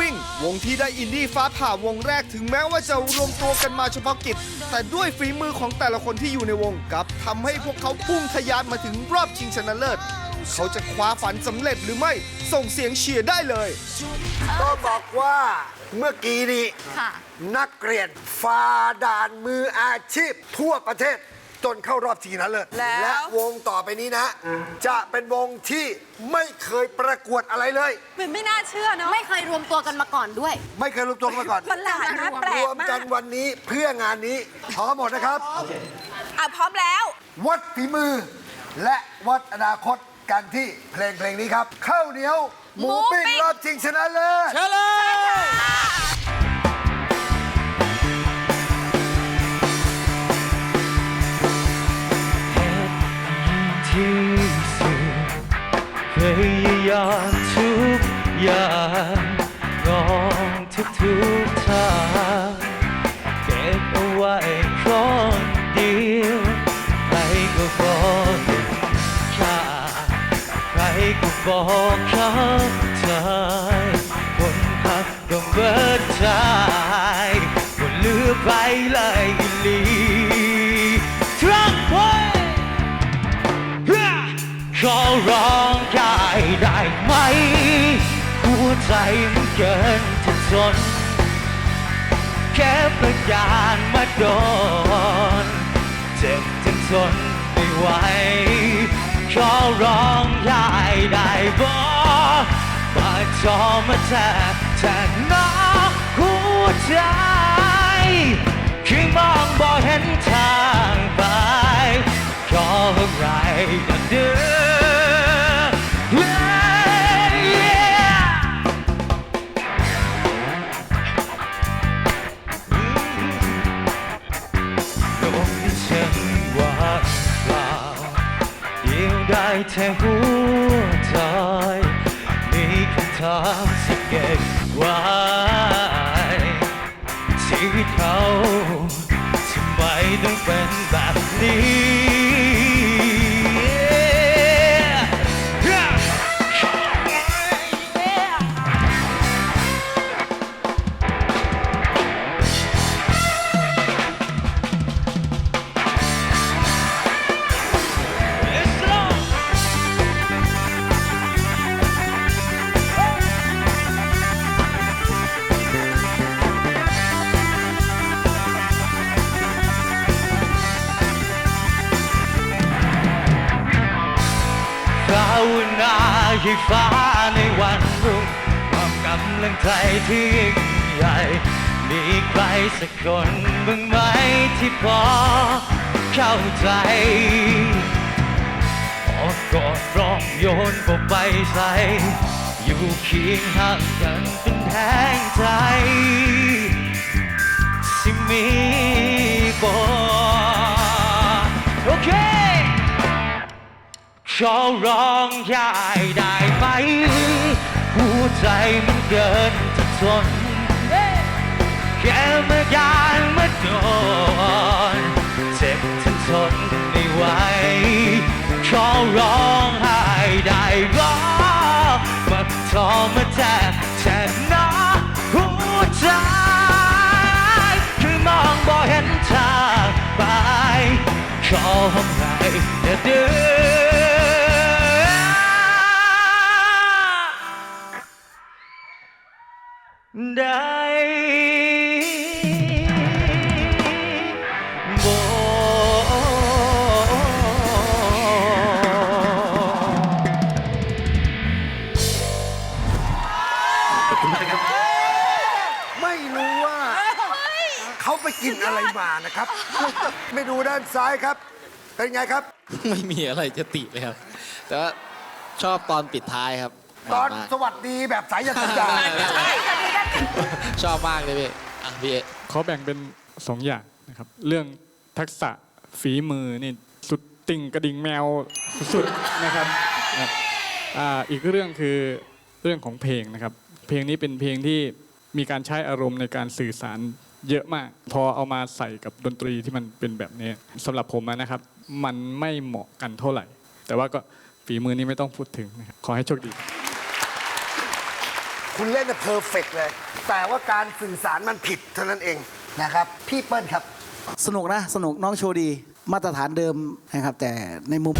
ปิ้ง วงที่ได้อินดี้ฟ้าผ่าวงแรกถึงแม้ว่าจะรวมตัวกันมาเฉพาะกิจ แต่ด้วยฝีมือของแต่ละคนที่อยู่ในวงกลับทำให้พวกเขาพุ่งทะยานมาถึงรอบชิงชนะเลิศ เขาจะคว้าฝันสำเร็จหรือไม่ส่งเสียงเชียร์ได้เลยต้องบอกว่าเมื่อกี้นี้ค่ะ นักเรียนฝ่าด่านมืออาชีพทั่วประเทศ จนเข้ารอบชิงชนะเลิศแล้ว และวงต่อไปนี้นะ จะเป็นวงที่ไม่เคยประกวดอะไรเลยมันไม่น่าเชื่อเนาะไม่เคยรวมตัวกันมาก่อนด้วย ไม่เคยรวมตัวกันมาก่อนมันหลาดนะแปลรกวมมากักนวันนี้เพื่องานนี้พร้อมหมดนะครับ อะพร้อมแล้ว วัดฝีมือ และวัดอนาคตกันที่เพลงเพลงนี้ครับข้าวเหนียว หมูหมูปิ้ปิ้งงรอบชิงชนะเลิศที่ บอกเข้าใจคนพักก็เบิดใจก็เลือไปเลยอีหลีทรังไว้ขอร้องได้ได้ไหม หัวใจมันเกินจะทนแค่ประยานมาโดน เจ็บจนทนไม่ไหวขอร้อง ได้ได้บอกมาจอมาแทบแทนน้องหัวใจคือมองบ่เห็นทางไปขออะไรก็เดือโดนที่ฉันว่าเปล่าเดียวได้แค่หัว ใจมีคำถามที่เก็บไว้ชีวิตเขาทำไมต้องเป็นแบบนี้ นาให้ฟ้าในวันรุ่งความกำลังใจที่ยิ่งใหญ่ มีใครสักคนบ้างไหมที่พอเข้าใจออกกอดร้องโยนก็ไปใส่อยู่เคียงห่างกันเป็นแทงใจสิมีบอก ขอร้องยายได้ไหม หัวใจมันเกินจะทนแค่เมื่อยานเมื่อโดนเจ็บจนทนไม่ไหวขอร้องไห้ได้ร้องมาทอมาแทบแทนน้อหัวใจคือมองบ่เห็นทางไปขอ ไม่รู้ว่า เขาไปกินอะไรมานะครับ ไม่ดูด้านซ้ายครับ เป็นไงครับ ไม่มีอะไรจะติเลยครับ แต่ว่าชอบตอนปิดท้ายครับตอนมากสวัสดีแบบสายยันสัญญาชอบมากเลยพี่อะพี่เอขอแบ่งเป็นสองอย่างนะครับ เรื่องทักษะฝีมือนี่สุดติ่งกระดิ่งแมวสุดๆนะครับนะครับอ่าอีกเรื่องคือเรื่องของเพลงนะครับ เพลงนี้เป็นเพลงที่มีการใช้อารมณ์ในการสื่อสารเยอะมาก พอเอามาใส่กับดนตรีที่มันเป็นแบบนี้สำหรับผมอะนะครับ มันไม่เหมาะกันเท่าไหร่ แต่ว่าก็ฝีมือนี้ไม่ต้องพูดถึงนะครับขอให้โชคดีคคุณเล่นเพอร์เฟกเลย แต่ว่าการสื่อสารมันผิดเท่านั้นเองนะครับ พี่เปิ้ลครับ สนุกนะ สนุกน้องโชว์ดี มาตรฐานเดิมนะครับ แต่ในมุม